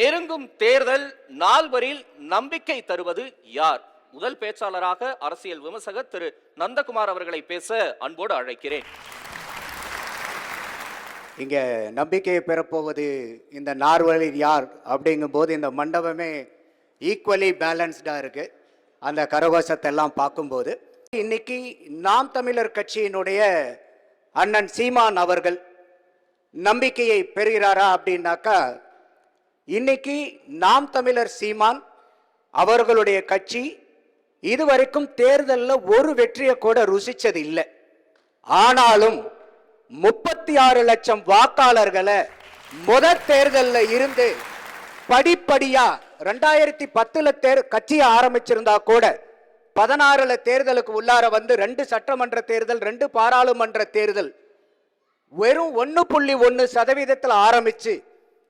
நெருங்கும் தேர்தல் நால்வரில் நம்பிக்கை தருவது யார்? முதல் பேச்சாளராக அரசியல் விமர்சகர் திரு நந்தகுமார் அவர்களை பேச அன்போடு அழைக்கிறேன். இங்கே நம்பிக்கையை பெறப்போவது இந்த நார்வலில் யார்? அப்படிங்கும்போது இந்த மண்டபமே ஈக்குவலி பேலன்ஸ்டாக இருக்கு. அந்த கரகோஷத்தை எல்லாம் பார்க்கும்போது. இன்னைக்கு நாம் தமிழர் கட்சியினுடைய அண்ணன் சீமான் அவர்கள் நம்பிக்கையை பெறுகிறாரா அப்படின்னாக்கா இன்னைக்கு நாம் தமிழர் சீமான் அவர்களுடைய கட்சி இதுவரைக்கும் தேர்தலில் ஒரு வெற்றியை கூட ருசிச்சது இல்லை ஆனாலும் முப்பத்தி ஆறு லட்சம் வாக்காளர்களை முத தேர்தலில் இருந்து படிப்படியா ரெண்டாயிரத்தி பத்துல தேர் கட்சியை ஆரம்பிச்சிருந்தா கூட பதினாறுல தேர்தலுக்கு உள்ளார வந்து ரெண்டு சட்டமன்ற தேர்தல் ரெண்டு பாராளுமன்ற தேர்தல் வெறும் ஒன்று புள்ளி ஒன்று சதவீதத்தில் ஆரம்பிச்சு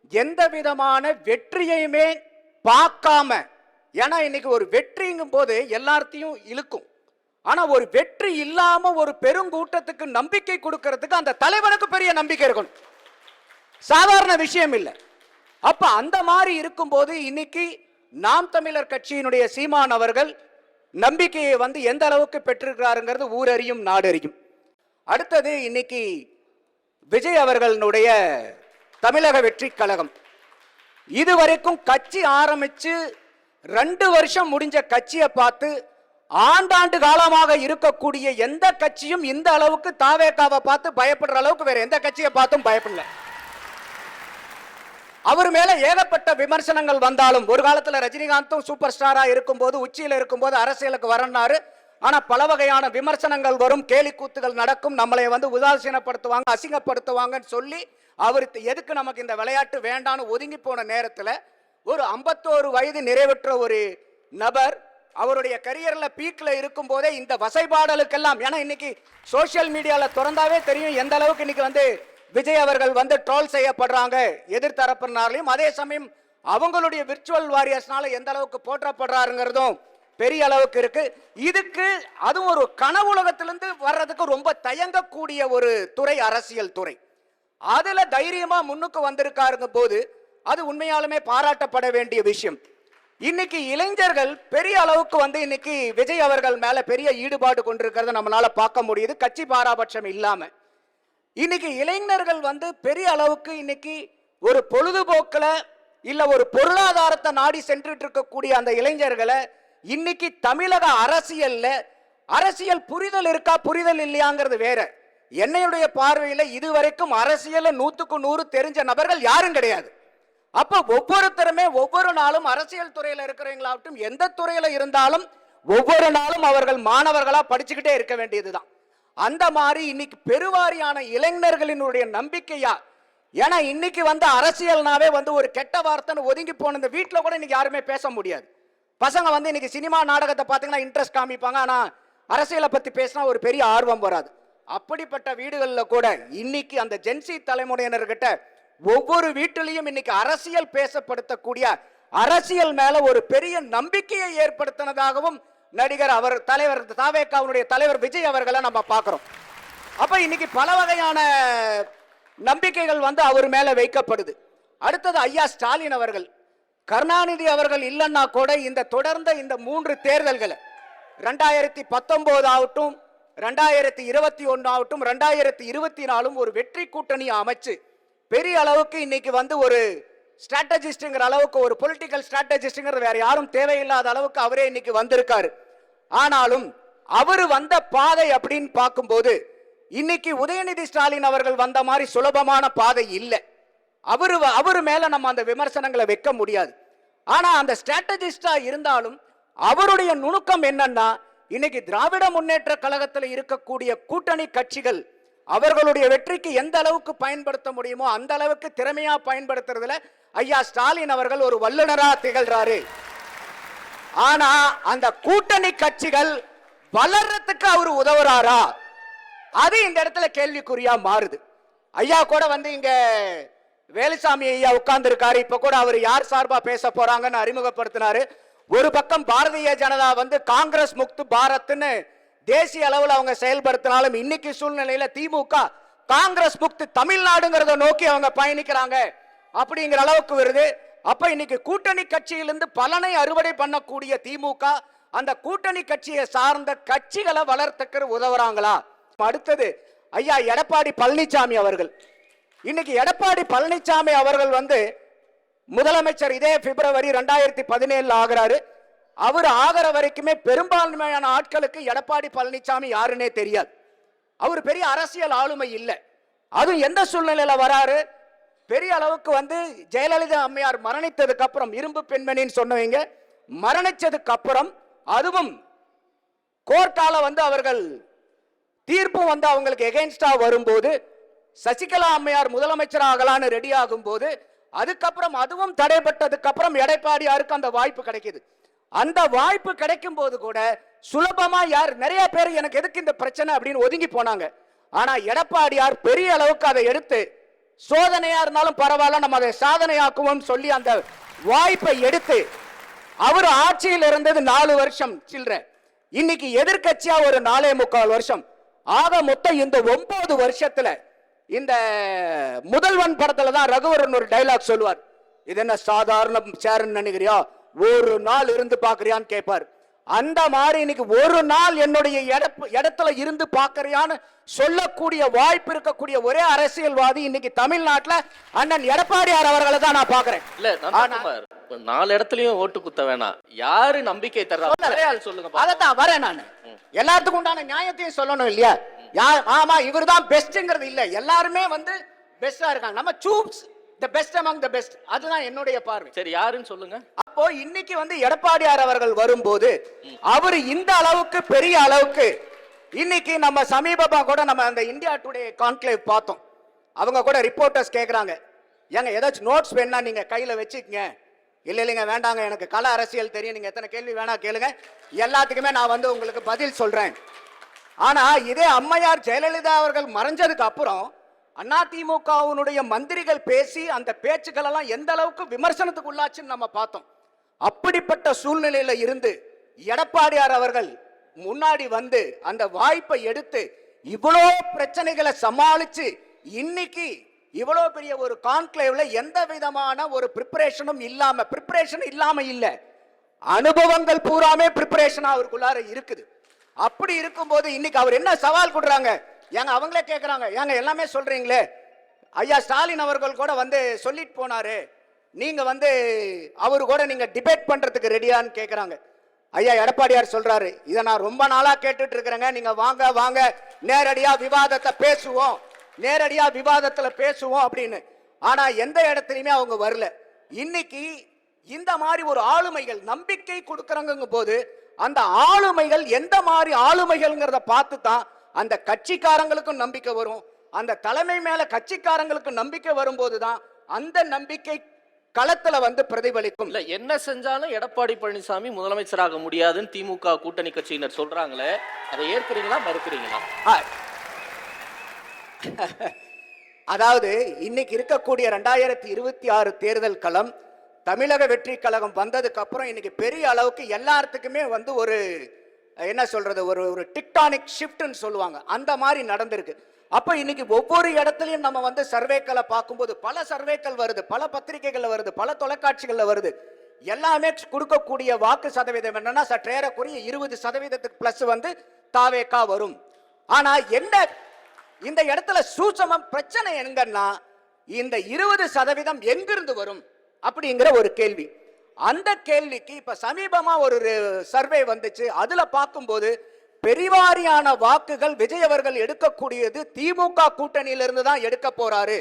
எந்த விதமான வெற்றியையுமே பார்க்காம ஏன்னா இன்னைக்கு ஒரு வெற்றிங்கும் போது எல்லாத்தையும் இழுக்கும். ஆனா ஒரு வெற்றி இல்லாம ஒரு பெருங்கூட்டத்துக்கு நம்பிக்கை கொடுக்கறதுக்கு அந்த தலைவனுக்கு பெரிய நம்பிக்கை இருக்கணும். சாதாரண விஷயம் இல்லை. அப்ப அந்த மாதிரி இருக்கும்போது இன்னைக்கு நாம் தமிழர் கட்சியினுடைய சீமான் அவர்கள் நம்பிக்கையை வந்து எந்த அளவுக்கு பெற்றிருக்கிறாருங்கிறது ஊரறியும் நாடறியும். அடுத்தது இன்னைக்கு விஜய் அவர்களுடைய தமிழக வெற்றி கழகம். இதுவரைக்கும் கட்சி ஆரம்பித்து ரெண்டு வருஷம் முடிஞ்ச கட்சியை பார்த்து ஆண்டாண்டு காலமாக இருக்கக்கூடிய எந்த கட்சியும் இந்த அளவுக்கு தாவேக்காவை பார்த்து பயப்படுற அளவுக்கு வேற எந்த கட்சியை பார்த்தும் பயப்படல. அவர் மேல ஏகப்பட்ட விமர்சனங்கள் வந்தாலும் ஒரு காலத்துல ரஜினிகாந்தும் சூப்பர் ஸ்டாரா இருக்கும்போது உச்சியில இருக்கும்போது அரசியலுக்கு வரனாரு ஆனால் பல வகையான விமர்சனங்கள் வரும் கேலி கூத்துகள் நடக்கும் நம்மளை வந்து உதாசீனப்படுத்துவாங்க அசிங்கப்படுத்துவாங்கன்னு சொல்லி அவர் எதுக்கு நமக்கு இந்த விளையாட்டு வேண்டான்னு ஒதுங்கி போன நேரத்தில் ஒரு ஐம்பத்தோரு வயது நிறைவேற்ற ஒரு நபர் அவருடைய கரியரில் பீக்கில் இருக்கும் போதே இந்த வசைபாடலுக்கெல்லாம் ஏன்னா இன்னைக்கு சோஷியல் மீடியாவில் திறந்தாவே தெரியும் எந்த அளவுக்கு இன்னைக்கு வந்து விஜய் அவர்கள் வந்து ட்ரோல் செய்யப்படுறாங்க எதிர்த்தரப்பினாலையும் அதே சமயம் அவங்களுடைய விர்ச்சுவல் வாரியர்ஸ்னால எந்த அளவுக்கு போற்றப்படுறாருங்கிறதும் பெரிய அளவுக்கு இருக்கு. இதுக்கு அதுவும் ஒரு கனவுலகத்திலிருந்து வர்றதுக்கு ரொம்ப தயங்கக்கூடிய ஒரு துறை அரசியல் துறை. அதுல தைரியமா முன்னுக்கு வந்திருக்காருங்க போது அது உண்மையாலுமே பாராட்டப்பட வேண்டிய விஷயம். இன்னைக்கு இளைஞர்கள் பெரிய அளவுக்கு வந்து இன்னைக்கு விஜய் அவர்கள் மேல பெரிய ஈடுபாடு கொண்டிருக்கிறத நம்மளால பார்க்க முடியுது. கட்சி பாராபட்சம் இல்லாம. இன்னைக்கு இளைஞர்கள் வந்து பெரிய அளவுக்கு இன்னைக்கு ஒரு பொழுதுபோக்கில் இல்ல ஒரு பொருளாதாரத்தை நாடி சென்றுட்டு இருக்கக்கூடிய அந்த இளைஞர்களை இன்னைக்கு தமிழக அரசியல்ல அரசியல் புரிதல் இருக்கா புரிதல் இல்லையாங்கிறது வேற. என்னையுடைய பார்வையில இதுவரைக்கும் அரசியல நூத்துக்கு நூறு தெரிஞ்ச நபர்கள் யாரும் கிடையாது. அப்ப ஒவ்வொருத்தருமே ஒவ்வொரு நாளும் அரசியல் துறையில இருக்கிறவங்களாகட்டும் எந்த துறையில இருந்தாலும் ஒவ்வொரு நாளும் அவர்கள் மாணவர்களா படிச்சுக்கிட்டே இருக்க வேண்டியதுதான். அந்த மாதிரி இன்னைக்கு பெருவாரியான இளைஞர்களினுடைய நம்பிக்கையா ஏன்னா இன்னைக்கு வந்து அரசியல்னாவே வந்து ஒரு கெட்ட வார்த்தைன்னு ஒதுங்கி போன இந்த வீட்டில் கூட இன்னைக்கு யாருமே பேச முடியாது. பசங்க வந்து இன்னைக்கு சினிமா நாடகத்தை பார்த்தீங்கன்னா இன்ட்ரெஸ்ட் காமிப்பாங்க. ஆனால் அரசியலை பற்றி பேசினா ஒரு பெரிய ஆர்வம் வராது. அப்படிப்பட்ட வீடுகளில் கூட இன்னைக்கு அந்த ஜென்சி தலைமுறையினர்கிட்ட ஒவ்வொரு வீட்டிலையும் இன்னைக்கு அரசியல் பேசப்படுத்தக்கூடிய அரசியல் மேல ஒரு பெரிய நம்பிக்கையை ஏற்படுத்தினதாகவும் நடிகர் அவர் தலைவர் தாவேக்காவுடைய தலைவர் விஜய் அவர்களை நம்ம பார்க்குறோம். அப்போ இன்னைக்கு பல வகையான நம்பிக்கைகள் வந்து அவர் மேலே வைக்கப்படுது. அடுத்தது ஐயா ஸ்டாலின் அவர்கள். கருணாநிதி அவர்கள் இல்லைன்னா கூட இந்த தொடர்ந்த இந்த மூன்று தேர்தல்களை ரெண்டாயிரத்தி பத்தொன்பது ஆகட்டும் ரெண்டாயிரத்தி இருபத்தி ஒன்று ஆகட்டும் ரெண்டாயிரத்தி இருபத்தி நாலும் ஒரு வெற்றி கூட்டணி அமைச்சு பெரிய அளவுக்கு இன்னைக்கு வந்து ஒரு ஸ்ட்ராட்டஜிஸ்ட்ங்கிற அளவுக்கு ஒரு பொலிட்டிக்கல் ஸ்ட்ராட்டஜிஸ்ட்ங்கிறது வேற யாரும் தேவையில்லாத அளவுக்கு அவரே இன்னைக்கு வந்திருக்காரு. ஆனாலும் அவர் வந்த பாதை அப்படின்னு பார்க்கும்போது இன்னைக்கு உதயநிதி ஸ்டாலின் அவர்கள் வந்த மாதிரி சுலபமான பாதை இல்லை. அவரு அவரு மேல நம்ம அந்த விமர்சனங்களை வைக்க முடியாது. ஆனா அந்த ஸ்ட்ராட்டஜிஸ்டா இருந்தாலும் அவருடைய நுணுக்கம் என்னன்னா இன்னைக்கு திராவிட முன்னேற்ற கழகத்தில் இருக்கக்கூடிய கூட்டணி கட்சிகள் அவர்களுடைய வெற்றிக்கு எந்த அளவுக்கு பயன்படுத்த முடியுமோ அந்த அளவுக்கு திறமையா பயன்படுத்துறதுல ஐயா ஸ்டாலின் அவர்கள் ஒரு வல்லுனரா திகழ்றாரு. ஆனா அந்த கூட்டணி கட்சிகள் வளர்றதுக்கு அவர் உதவுறாரா? அது இந்த இடத்துல கேள்விக்குறியா மாறுது. ஐயா கூட வந்து இங்க வேலுசாமி ஐயா உட்கார்ந்துருக்காரு. இப்போ கூட அவர் யார் சார்பாக பேச போறாங்கன்னு அறிமுகப்படுத்தினாரு. ஒரு பக்கம் பாரதிய ஜனதா வந்து காங்கிரஸ் முக்து பாரத்னு தேசிய அளவில் அவங்க செயல்படுத்தினாலும் இன்னைக்கு சூழ்நிலையில திமுக காங்கிரஸ் முக்து தமிழ்நாடுங்கிறத நோக்கி அவங்க பயணிக்கிறாங்க. அப்படிங்கிற அளவுக்கு வருது. அப்ப இன்னைக்கு கூட்டணி கட்சியிலிருந்து பலனை அறுவடை பண்ணக்கூடிய திமுக அந்த கூட்டணி கட்சியை சார்ந்த கட்சிகளை வளர்த்துக்கிற உதவுறாங்களா? அடுத்தது ஐயா எடப்பாடி பழனிசாமி அவர்கள். இன்னைக்கு எடப்பாடி பழனிசாமி அவர்கள் வந்து முதலமைச்சர் இதே பிப்ரவரி ரெண்டாயிரத்தி பதினேழுல ஆகிறாரு. அவர் ஆகிற வரைக்குமே பெரும்பான்மையான ஆட்களுக்கு எடப்பாடி பழனிசாமி யாருன்னே தெரியாது. அவர் பெரிய அரசியல் ஆளுமை இல்லை. அதுவும் எந்த சூழ்நிலையில வராரு? பெரிய அளவுக்கு வந்து ஜெயலலிதா அம்மையார் மரணித்ததுக்கு அப்புறம் இரும்பு பெண்மணின்னு சொன்னவங்க மரணிச்சதுக்கு அப்புறம் அதுவும் கோர்ட்டால வந்து அவர்கள் தீர்ப்பு வந்து அவங்களுக்கு எகென்ஸ்டா வரும்போது சசிகலா அம்மையார் முதலமைச்சர் ஆகலான்னு ரெடி ஆகும்போது அதுக்கப்புறம் அதுவும் தடைப்பட்டதுக்கு அப்புறம் எடப்பாடியாருக்கு அந்த வாய்ப்பு கிடைக்குது. அந்த வாய்ப்பு கிடைக்கும் போது கூட சுலபமா யார் நிறைய பேர் எனக்கு எதுக்கு இந்த பிரச்சனை அப்படின்னு ஒதுங்கி போனாங்க. ஆனா எடப்பாடியார் பெரிய அளவுக்கு அதை எடுத்து சோதனையா இருந்தாலும் பரவாயில்ல நம்ம அதை சாதனையாக்குவோம் சொல்லி அந்த வாய்ப்பை எடுத்து அவர் ஆட்சியில் இருந்தது நாலு வருஷம் சில்ற. இன்னைக்கு எதிர்க்கட்சியா ஒரு நாலே முக்கால் வருஷம். ஆக மொத்தம் இந்த ஒன்பது வருஷத்துல இந்த முதல்வன் படத்துல தான் ரகுவரன் ஒரு டைலாக் சொல்லுவார். இது என்ன சாதாரண சேருன்னு நினைக்கிறியா? ஒரு நாள் இருந்து பாக்குறியான்னு கேட்பார். அந்த மாதிரி இன்னைக்கு ஒரு நாள் என்னுடைய இடத்துல இருந்து பாக்குறியான்னு சொல்லக்கூடிய வாய்ப்பு இருக்கக்கூடிய ஒரே அரசியல்வாதி இன்னைக்கு தமிழ்நாட்டுல அண்ணன் எடப்பாடியார் அவர்களை தான் நான் பாக்குறேன் நாலு இடத்துலயும் ஓட்டு குத்த வேணாம். யாரு நம்பிக்கை தர்றா சொல்லுங்க. அதத்தான் வரேன் நான். எல்லாத்துக்கும் உண்டான நியாயத்தையும் சொல்லணும் இல்லையா? யா- ஆமா இவர் தான் பெஸ்ட்ங்கிறது இல்ல. எல்லாருமே வந்து பெஸ்டா இருக்காங்க. நம்ம choose the best among the best அதுதான் என்னுடைய பார்வை. சரி யாருன்னு சொல்லுங்க. அப்போ இன்னைக்கு வந்து எடப்பாடியார் அவர்கள் வரும்போது அவர் இந்த அளவுக்கு பெரிய அளவுக்கு இன்னைக்கு நம்ம சமீபமா கூட நம்ம அந்த இந்தியா டுடே கான்க்ளேவ் பார்த்தோம். அவங்க கூட ரிப்போர்ட்டர்ஸ் கேட்குறாங்க ஏங்க ஏதாச்சும் நோட்ஸ் வேணா நீங்க கையில வச்சுக்கங்க. இல்லை இல்லைங்க வேண்டாங்க எனக்கு கல அரசியல் தெரியும். நீங்க எத்தனை கேள்வி வேணா கேளுங்க. எல்லாத்துக்குமே நான் வந்து உங்களுக்கு பதில் சொல்றேன். ஆனா இதே அம்மையார் ஜெயலலிதா அவர்கள் மறைஞ்சதுக்கு அப்புறம் அதிமுகவினுடைய மந்திரிகள் பேசி அந்த பேச்சுக்கள் எல்லாம் எந்த அளவுக்கு விமர்சனத்துக்கு உள்ளாச்சுன்னு நம்ம பார்த்தோம். அப்படிப்பட்ட சூழ்நிலையில இருந்து எடப்பாடியார் அவர்கள் முன்னாடி வந்து அந்த வாய்ப்பை எடுத்து இவ்வளோ பிரச்சனைகளை சமாளிச்சு இன்னைக்கு இவ்வளோ பெரிய ஒரு கான்க்ளேவ்ல எந்த விதமான ஒரு ப்ரிப்பரேஷனும் இல்லாம ப்ரிப்பரேஷன் இல்லாம இல்லை. அனுபவங்கள் பூராமே ப்ரிப்பரேஷன் அவருக்குள்ளார இருக்குது. அப்படி இருக்கும்போது இன்னைக்கு அவர் என்ன சவால் கொடுறாங்க? ஏங்க அவங்களே கேட்குறாங்க ஏங்க எல்லாமே சொல்றீங்களே? ஐயா ஸ்டாலின் அவர்கள் கூட வந்து சொல்லிட்டு போனாரு. நீங்க வந்து அவரு கூட நீங்க டிபேட் பண்றதுக்கு ரெடியான்னு கேட்குறாங்க ஐயா எடப்பாடியார் சொல்றாரு. இதை நான் ரொம்ப நாளா கேட்டுட்டு இருக்கிறேங்க. நீங்க வாங்க வாங்க. நேரடியா விவாதத்தை பேசுவோம். நேரடியா விவாதத்துல பேசுவோம் அப்படின்னு. ஆனா எந்த இடத்துலயுமே அவங்க வரல. இன்னைக்கு இந்த மாதிரி ஒரு ஆளுமைகள் நம்பிக்கை கொடுக்கறங்க போது அந்த ஆளுமைகள் எந்த மாதிரி ஆளுமைகள்ங்கிறத பார்த்து தான் அந்த கட்சிக்காரங்களுக்கும் நம்பிக்கை வரும். அந்த தலைமை மேல கட்சிக்காரங்களுக்கு நம்பிக்கை வரும்போது தான் அந்த நம்பிக்கை களத்துல வந்து பிரதிபலிக்கும். இல்ல என்ன செஞ்சாலும் எடப்பாடி பழனிசாமி முதலமைச்சராக முடியாதுன்னு திமுக கூட்டணி கட்சியினர் சொல்றாங்களே அதை ஏற்கிறீங்களா மறுக்கிறீங்களா. அதாவது இன்னைக்கு இருக்கக்கூடிய ரெண்டாயிரத்தி இருபத்தி ஆறு தேர்தல் களம் தமிழக வெற்றி கழகம் வந்ததுக்கு அப்புறம் இன்னைக்கு பெரிய அளவுக்கு எல்லாத்துக்குமே வந்து ஒரு என்ன சொல்றது ஒரு ஒரு டிக்டானிக் ஷிஃப்ட்னு சொல்லுவாங்க. அந்த மாதிரி நடந்திருக்கு. அப்ப இன்னைக்கு ஒவ்வொரு இடத்துலையும் நம்ம வந்து சர்வேக்களை பார்க்கும்போது பல சர்வேக்கள் வருது பல பத்திரிகைகள்ல வருது பல தொலைக்காட்சிகள்ல வருது. எல்லாமே கொடுக்கக்கூடிய வாக்கு சதவீதம் என்னன்னா சற்றேறக்குறைய இருபது சதவீதத்துக்கு பிளஸ் வந்து தாவேக்கா வரும். ஆனா என்ன இந்த இடத்துல சூசமம் பிரச்சனை எங்கன்னா இந்த இருபது சதவீதம் எங்கிருந்து வரும் அப்படிங்கிற ஒரு கேள்வி. அந்த கேள்விக்கு இப்ப சமீபமா ஒரு சர்வே வந்துச்சு. அதுல பார்க்கும்போது பெரிவாரியான வாக்குகள் விஜய் அவர்கள் எடுக்கக்கூடியது திமுக கூட்டணியிலிருந்து தான் எடுக்க போறாரு.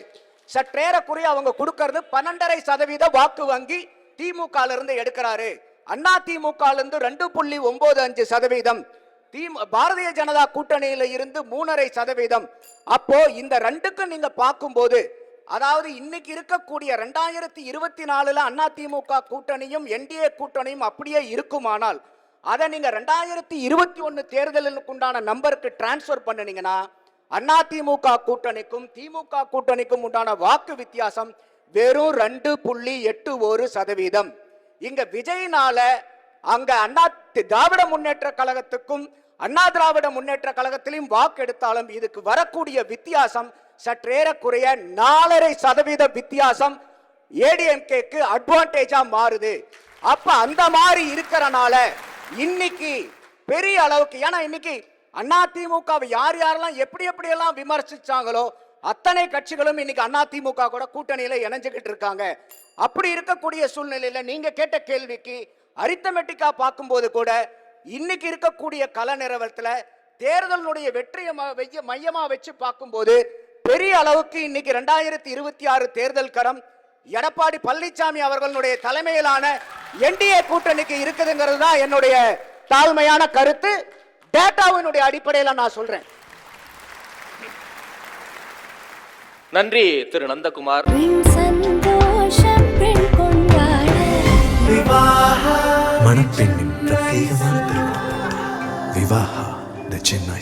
சற்றேறக்குறைய அவங்க கொடுக்கறது பன்னெண்டரை சதவீத வாக்கு வங்கி திமுக இருந்து எடுக்கிறாரு. அண்ணா திமுக இருந்து ரெண்டு புள்ளி ஒன்பது அஞ்சு சதவீதம். பாரதிய ஜனதா கூட்டணியில இருந்து மூணரை சதவீதம். அப்போ இந்த ரெண்டுக்கும் நீங்க பார்க்கும்போது அதாவது இன்னைக்கு இருக்கக்கூடிய ரெண்டாயிரத்தி இருபத்தி நாலுல அண்ணா திமுக கூட்டணியும் என்டிஏ கூட்டணியும் அப்படியே இருக்குமானால் அதை நீங்கள் ரெண்டாயிரத்தி இருபத்தி ஒன்று தேர்தலுக்கு உண்டான நம்பருக்கு டிரான்ஸ்ஃபர் பண்ணுனீங்கன்னா அண்ணா திமுக கூட்டணிக்கும் திமுக கூட்டணிக்கும் உண்டான வாக்கு வித்தியாசம் வெறும் ரெண்டு புள்ளி எட்டு ஒரு சதவீதம். இங்க விஜயினால அங்க அண்ணா திராவிட முன்னேற்ற கழகத்துக்கும் அண்ணா திராவிட முன்னேற்ற கழகத்திலையும் வாக்கு எடுத்தாலும் இதுக்கு வரக்கூடிய வித்தியாசம் சற்றேறக்குறைய நாலரை சதவீத வித்தியாசம் ஏடிஎம்கேக்கு அட்வான்டேஜா மாறுது. அப்ப அந்த மாதிரி இருக்கிறனால இன்னைக்கு பெரிய அளவுக்கு ஏன்னா இன்னைக்கு அதிமுகவை யார் யாரெல்லாம் எப்படி எப்படி எல்லாம் விமர்சிச்சாங்களோ அத்தனை கட்சிகளும் இன்னைக்கு அதிமுக கூட கூட்டணியில இணைஞ்சுக்கிட்டு இருக்காங்க. அப்படி இருக்கக்கூடிய சூழ்நிலையில நீங்க கேட்ட கேள்விக்கு அரித்தமெட்டிக்கா பார்க்கும்போது கூட இன்னைக்கு இருக்கக்கூடிய கல நிறுவனத்துல தேர்தலினுடைய வெற்றியை மையமா வச்சு பார்க்கும்போது பெரிய அளவுக்கு இன்னைக்கு ரெண்டாயிரத்தி இருபத்தி ஆறு தேர்தல் கரம் எடப்பாடி பழனிசாமி அவர்களுடைய தலைமையிலான என்டிஏ கூட்டணிக்கு இருக்குதுங்கிறது தான் என்னுடைய தாழ்மையான கருத்து. டேட்டாவினுடைய அடிப்படையில் நான் சொல்றேன். நன்றி திரு நந்தகுமார். மணப்பெண்ணின் பிரத்யேகமான திருமணம் விவாஹா த சென்னை